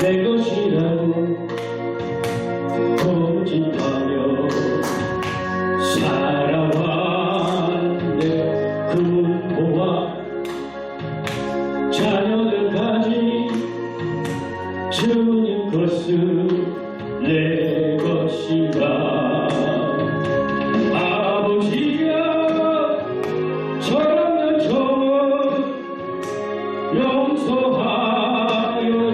내 것이라고 고집하며 살아왔네. 그 부모와 자녀들까지 주님 것은 내 것이라. 아버지야 저랑 날 처음 용서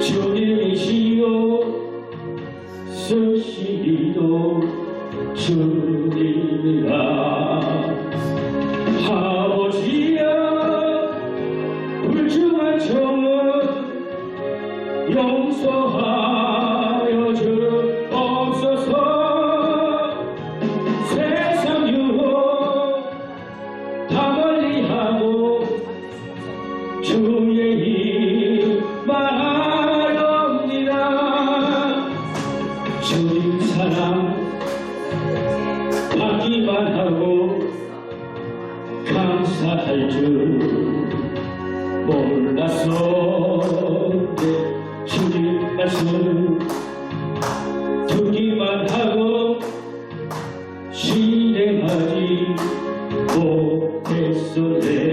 주님이시요 수시도 주님이라. 아버지야 불중한 청은 용서하 주님 사랑 받기만 하고 감사할 줄 몰랐었는데 주님 말씀 듣기만 하고 실행하지 못했었네